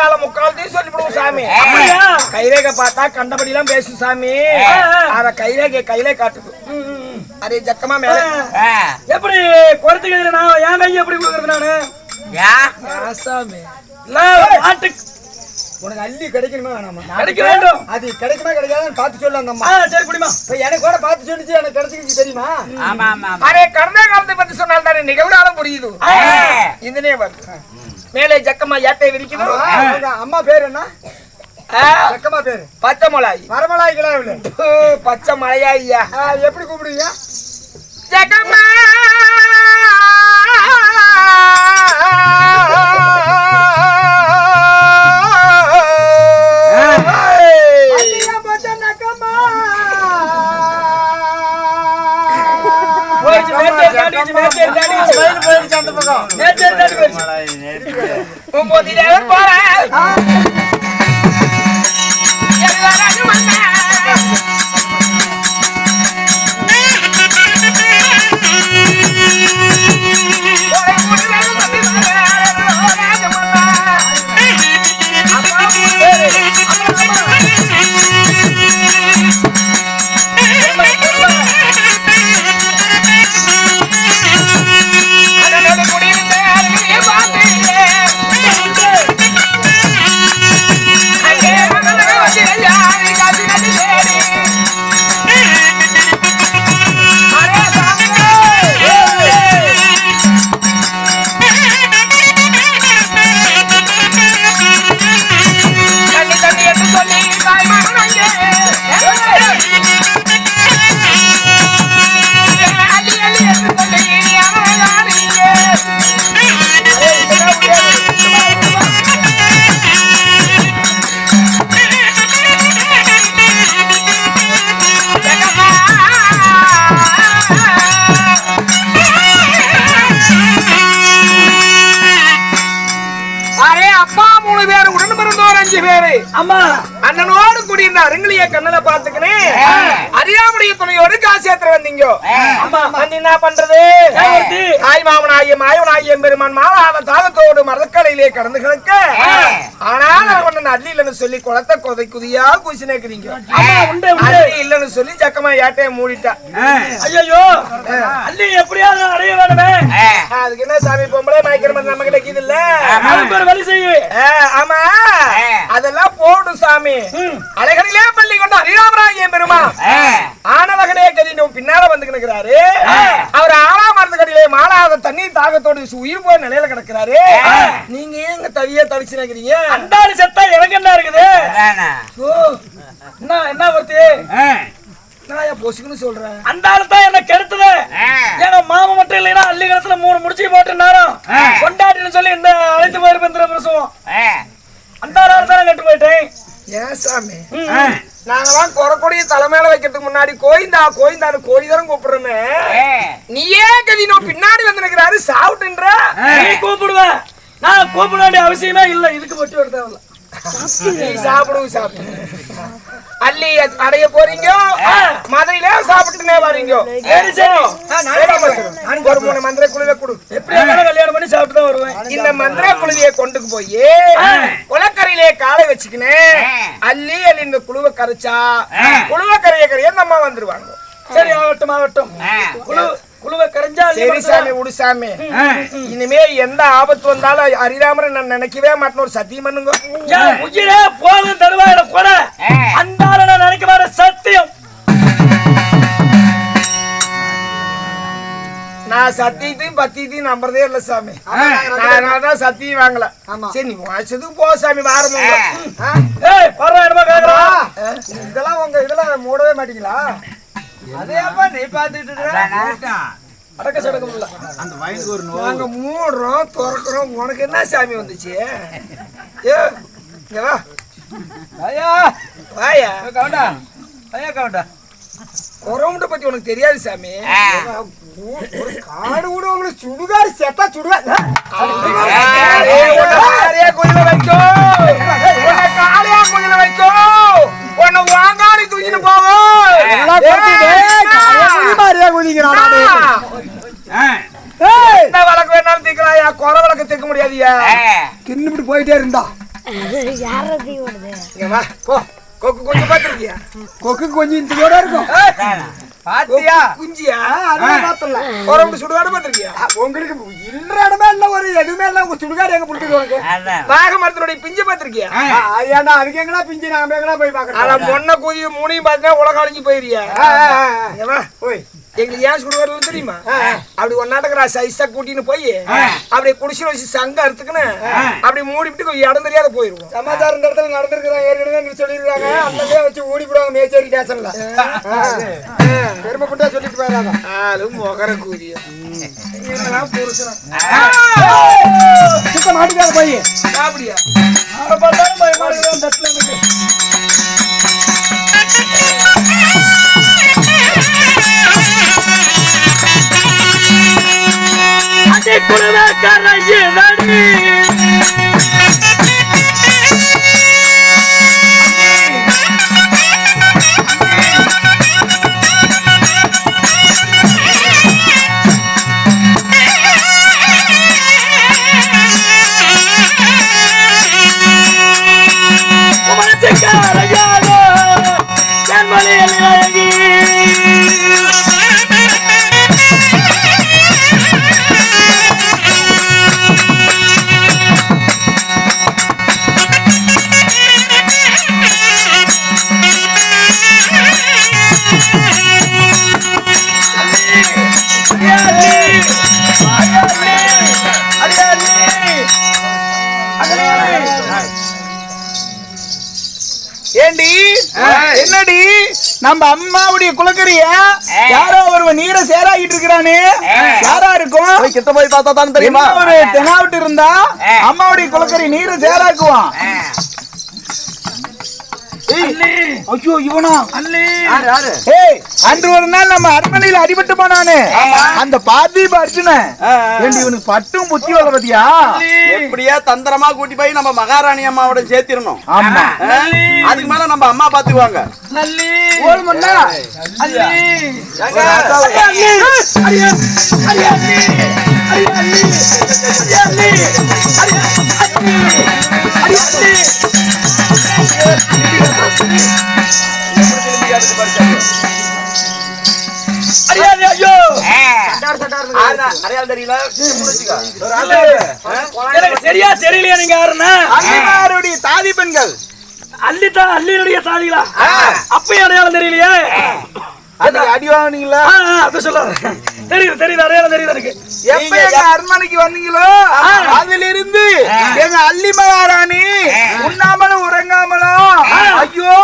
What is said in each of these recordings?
கால முக்காலத்தையும் சொல்லிவிடுவோம் சாமி? கைரேகை பார்த்தா கண்டபடி எல்லாம் பேசும் சாமி. அத கைரேகை கையிலே காட்டுது. அதே ஜக்கமா மேல. எப்படி குறைச்சுக்கிறது நான் என் கையை எப்படி கொடுக்குறது நானு? சாமி. உனக்கு அள்ளி கிடைக்கணுமா வேணாமா? கிடைக்க வேண்டும். அது கிடைக்குமா கிடைக்காதான்னு பார்த்து சொல்லு அந்த அம்மா. சரி குடிமா இப்ப எனக்கு கூட பார்த்து சொல்லிச்சு எனக்கு கிடைச்சிக்கிச்சு தெரியுமா? அரே கடந்த காலத்தை பத்தி சொன்னால் தானே நிகழ்காலம் புரியுது இதுனே வருது. மேலே ஜக்கமா ஏட்டை உங்க அம்மா பேர் என்ன? ஆ, சக்கம்மா பேரு. பச்சை மரமலாய்க்கலாம் இவ்வளவு பு, பச்சை மலையாய்யா ஆ, எப்படி கூப்பிடுவீங்க? ஜக்கம்மா! போறேன் அஞ்சு பேரு அண்ணனோடு கூடியிருந்த அருங்கிலிய கண்ணல பாத்துக்கினேன் அறியாமுடைய துணையோடு காசேத்திர வந்தீங்க. ஆமா வந்து என்ன பண்றது? தாய் மாமனாகிய மாயவனாகிய பெருமான் மாலாத தாகத்தோடு மரக்கலையிலே கடந்து கிடக்க. ஆனால் அவன் அள்ளி இல்லைன்னு சொல்லி குளத்தை கொதை குதியா குசி நேக்குறீங்க அள்ளி இல்லைன்னு சொல்லி ஜக்கமா ஏட்டைய மூடிட்டா. ஐயோ அள்ளி எப்படியாவது அடைய வேணுமே. அதுக்கு என்ன சாமி பொம்பளை மயக்கிற மாதிரி நம்ம கிடைக்குது இல்ல ஆமா. அதெல்லாம் போடும் சாமி. ம். அழகனிலே பள்ளி கொண்டு ஹரிராமராஜ்யம் பெருமா ஆனவகனே கதின்னு பின்னால வந்து கிடக்குறாரு அவர் ஆறாம் மரத்துக்கடியிலே மாலாத தண்ணீர் தாகத்தோடு உயிர் போய் நிலையில கிடக்குறாரு. நீங்க ஏன் இங்க தவிய தவிச்சு நிக்கிறீங்க அண்டாளி செத்தா என்ன இருக்குது. என்ன என்ன ஒருத்தி நான் பொசுக்குன்னு சொல்றேன் அந்த ஆளு தான் என்ன கெடுத்தது. எங்க மாமா மட்டும் இல்லைன்னா அள்ளி மூணு முடிச்சு போட்டு நேரம். கொண்டாட்டின்னு சொல்லி இந்த அழைத்து போயிருப்பேன் பிரசவம் அந்த ஆளு தான் கெட்டு போயிட்டேன். ஏன் சாமி? நாங்கெல்லாம் குறக்கூடிய தலைமையில வைக்கிறதுக்கு முன்னாடி கோயிந்தா கோயிந்தான்னு கோழி தரம் கூப்பிடுறோமே. நீயே கதினோ பின்னாடி வந்து நிக்கிறாரு சாப்பிட்டுன்ற நீ கூப்பிடுவ. நான் கூப்பிட வேண்டிய அவசியமே இல்ல. இதுக்கு மட்டும் எடுத்த தேவையில்ல நீ சாப்பிடுங்க சாப்பிடு. அள்ளி அடைய போறீங்க மதுரையில சாப்பிட்டுனே வரீங்க சரி சரி. ஒரு மூணு மந்திர குழுவை கொடு இருந்தாலும் கல்யாணம் பண்ணி சாப்பிட்டு தான் வருவேன். இந்த மந்திர குழுவியை கொண்டு போய் குளக்கரையிலே காலை வச்சுக்கினேன் அள்ளி அள்ளி இந்த குழுவை கரைச்சா குழுவை கரைய கரைய நம்ம வந்துருவாங்க. சரி ஆகட்டும் ஆகட்டும். குழு குழுவை கரைஞ்சா சரி. சாமி விடு சாமி. இனிமே எந்த ஆபத்து வந்தாலும் ஹரிராமரை நான் நினைக்கவே மாட்டேன் ஒரு சத்தியம் பண்ணுங்க. உயிரே போதும் தருவாயில கூட. அந்த நான் நினைக்க மாட்டேன் சத்தியம். நான் சத்தியத்தையும் பத்தியத்தையும் நம்புறதே இல்ல சாமி. நான் தான் சத்தியம் வாங்கல. சரி நீ வாய்ச்சதுக்கு போ சாமி வாரம் ஏய் பரவ என்னமா கேக்குறான் இதெல்லாம் உங்க இதெல்லாம் மூடவே மாட்டீங்களா? அதேப்பா நீ பாத்துட்டு இருக்க அடக்க சடக்கம் இல்ல. நாங்க மூடுறோம் திறக்கிறோம். உனக்கு என்ன சாமி வந்துச்சு? ஏ இங்க வா. ஐயா! வாயா. கவுண்டா. ஐயா கவுண்டா. குறவுண்ட பத்தி உனக்கு தெரியாது சாமி. ஒரு காடு கூட உங்களுக்கு சுடுகாடு செத்தா சுடுகாடு. ஏய், உன்னை காலையா குயில வைக்கோ. உன்னை காலையா குயில வைக்கோ. உன்னை வாங்காடி தூக்கிட்டு போவோம் முடியாதியா? தின்னுபிட்டு போயிட்டே இருந்தா. போ. கொக்கு கொஞ்சம் பாத்திருக்கியா கொக்கு கொஞ்சம் இன்றையோட இருக்கும். பாத்தியா? குஞ்சியா? அதெல்லாம் பார்த்தல ஒரு ரெண்டு சுடுகாடு பாத்திருக்கியா? உங்களுக்கு இல்ல இடமே இல்ல ஒரு எதுவுமே இல்ல. உங்க சுடுகாடு எங்க புடிச்சு உனக்கு? நாக மரத்தினுடைய பிஞ்சு பாத்திருக்கியா? ஏன்டா அதுக்கு எங்கடா பிஞ்சு? நாம எங்கடா போய் பாக்குறோம் பொண்ணை கூதி மூணையும் பார்த்தா உலகம் அழிஞ்சு வா ஓய் எங்களுக்கு ஏன் சுடுகாடுல தெரியுமா? அப்படி ஒன்னாட்டக்கிறா சைஸா கூட்டின்னு போய் அப்படியே குடிச்சு வச்சு சங்க அறுத்துக்குன்னு அப்படி மூடிவிட்டு இடம் தெரியாத போயிருவோம். சமாச்சாரம் இந்த இடத்துல நடந்திருக்குதா? ஏற்கனவே சொல்லிருக்காங்க அண்ணனே வச்சு ஓடி போடுவாங்க மேச்சேரி ஸ்டேஷன்ல பெருமைப்பட்டா சொல்லிட்டு போயிடாங்க ஆளும் முகர கூதிய சுத்த மாட்டிக்காத போய் அப்படியா பார்த்தாலும் பயமா இருக்குது அந்த இடத்துல எனக்கு. அடி குருவே கரையிலடி. நம்ம அம்மாவுடைய குலக்கறியா யாரோ ஒருவன் நீரை சேராகிட்டு இருக்கிறானே. யாரா இருக்கும்? கிட்ட போய் பார்த்தா தான் என்ன ஒரு தெனாவிட்டு இருந்தா அம்மாவுடைய குலக்கறி நீரை சேராக்குவான். ஐயோ இவனா. ஏய் அன்று ஒரு நாள் நம்ம அரண்மனையில அடிபட்டு போனானே. அந்த பார்த்திப அர்ஜுன இவனுக்கு பட்டும் புத்தி வர எப்படியா தந்திரமா கூட்டி போய் நம்ம மகாராணி அம்மாவோட சேர்த்திரணும் ஆமா. அதுக்கு மேல நம்ம அம்மா பாத்துக்குவாங்க. நல்லி. அடையாளம் தெரியல. சரியா தெரியலையா நீங்க யாருன்னா? அன்னிமாருடைய தாதி பெண்கள். அள்ளித்தான் அள்ளியுடைய தாதிகளா அப்பயும் அடையாளம் தெரியலையே. அதுக்கு அடி வாங்குனீங்களா ஆ, ஆ, அது சொல்லாத தெரியுது தெரியுது அடையாளம் தெரியுது எனக்கு. எப்ப எங்க அரண்மனைக்கு வந்தீங்களோ அதுல இருந்து எங்க அள்ளி மகாராணி உண்ணாமலும் உறங்காமலும் ஐயோ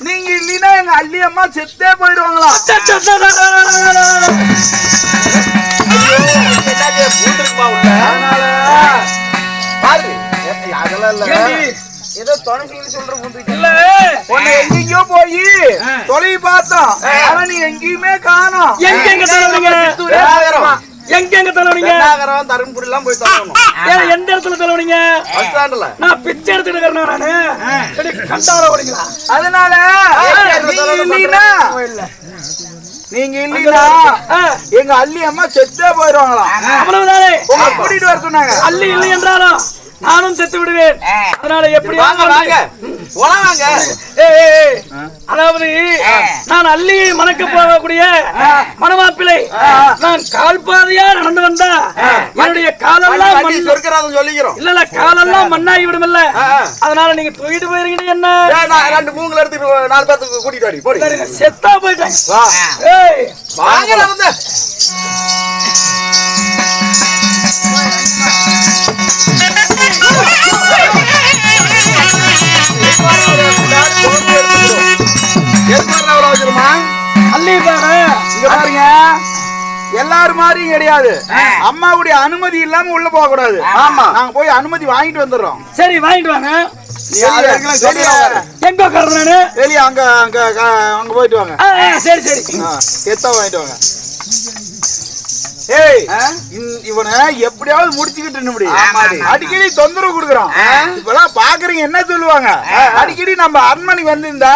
நீங்க இல்லைன்னா எங்க அள்ளி அம்மா செத்தே போயிடுவாங்களா? பூந்திருக்குமா உள்ள? பாரு. அதெல்லாம் இல்ல? ஏதோ துணைக்கு சொல்ற பூந்துட்டு இல்ல உன்னை எங்கேயோ போய் தொலை பார்த்தோம் ஆனா நீ எங்கேயுமே காணோம் எங்க எங்க தலைவனிங்க? பெண்ணாகரம். எங்க எங்க தலைவனிங்க? பெண்ணாகரம், தருமபுரி எல்லாம் போய் ஏன் எந்த இடத்துல தலைவனிங்க? பஸ் ஸ்டாண்ட்ல. நான் பிச்சை எடுத்துட்டு இருக்கிறேன் நானு? கண்டார ஓடிங்களா அதனால இல்லைன்னா? நீங்க இல்லைன்னா எங்க அள்ளி அம்மா செத்தே போயிடுவாங்களாம் அவ்வளவுதானே உங்களை கூட்டிட்டு வர சொன்னாங்க. அள்ளி இல்லை என்றாலும் நானும் செத்து விடுவேன். அதனால எப்படி வாங்க வாங்க. வாங்க. அதாவது நான் அள்ளியை மணக்க போகக்கூடிய மணமாப்பிள்ளை நான் கால் பாதையா நடந்து வந்தா என்னுடைய காலெல்லாம் மண் சொர்க்கராஜன் சொல்லிக்கிறோம். இல்ல இல்ல காலெல்லாம் மண்ணாகி விடுமில்ல. ஆ, ஆ. அதனால நீங்க தூக்கிட்டு போயிருக்கீங்க என்ன? ரெண்டு மூங்குல எடுத்துட்டு நாலு பேத்துக்கு கூட்டிட்டு வாடி போடி. செத்தா போயிட்டேன். வாங்க நடந்து எதுக்கு எவ்வளவு வச்சிருமா? அள்ளி பாரு இங்க பாருங்க. எல்லாரும் மாதிரியும் கிடையாது. அம்மாவுடைய அனுமதி இல்லாம உள்ள போக கூடாது. ஆமா. நாங்க போய் அனுமதி வாங்கிட்டு வந்துடுறோம். சரி வாங்கிட்டு வாங்க. எங்க உட்கார்றேன் நானு? வெளிய அங்க அங்க அங்க போயிட்டு வாங்க. சரி சரி. எத்த வாங்கிட்டு வாங்க. ஏய் இவனை எப்படியாவது முடிச்சுக்கிட்டு. அடிக்கடி தொந்தரவு கொடுக்குறான். இப்பெல்லாம் பாக்குறீங்க என்ன சொல்லுவாங்க? அடிக்கடி நம்ம அரண்மனைக்கு வந்திருந்தா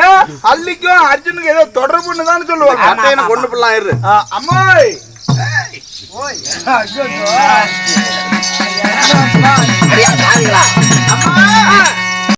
ஆ, அல்லிக்கும் அர்ஜுனுக்கும் ஏதோ தொடர்புன்னு தான் சொல்லுவாங்க. அத்தை எனக்கு ஒண்ணு பிள்ளை ஆ, அம்மாய்! அடியா,